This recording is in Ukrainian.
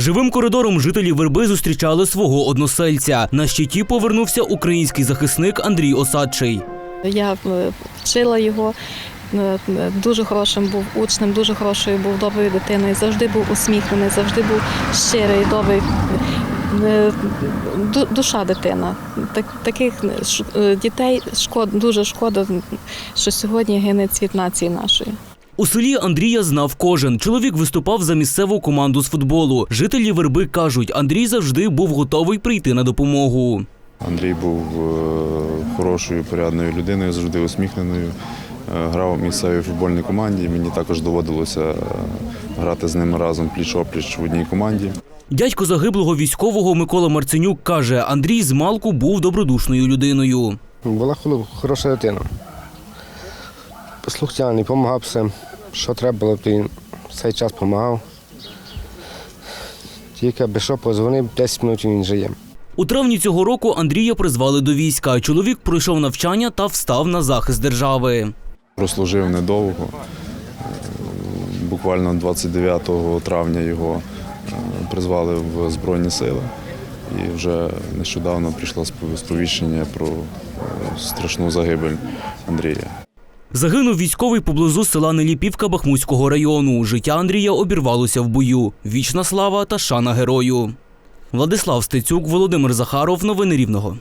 Живим коридором жителі верби зустрічали свого односельця. На щиті повернувся український захисник Андрій Осадчий. Я е, вчила його. е, е, Дуже хорошим був учнем, дуже хорошою був доброю дитиною. Завжди був усміхнений, завжди був щирий, добрий. Душа дитина. Так, таких дітей шкод, дуже шкода, що сьогодні гине цвіт нації нашої. У селі Андрія знав кожен. Чоловік виступав за місцеву команду з футболу. Жителі верби кажуть, Андрій завжди був готовий прийти на допомогу. Андрій був е, хорошою, порядною людиною, завжди усміхненою. Е, Грав у місцевій футбольній команді. Мені також доводилося грати з ними разом пліч-опліч в одній команді. Дядько загиблого військового Микола Марценюк каже, Андрій з малку був добродушною людиною. Була хо- хороша дитина. Слухняний, допомагав все, що треба було, то він цей час допомагав. Тільки аби що позвонив, 10 минут він вже є. У травні цього року Андрія призвали до війська. Чоловік пройшов навчання та встав на захист держави. Прослужив недовго. Буквально 29 травня його е, призвали в Збройні Сили. І вже нещодавно прийшло сповіщення про е, страшну загибель Андрія. Загинув військовий поблизу села Неліпівка Бахмутського району. Життя Андрія обірвалося в бою. Вічна слава та шана герою. Владислав Стецюк, Володимир Захаров. Новини Рівного.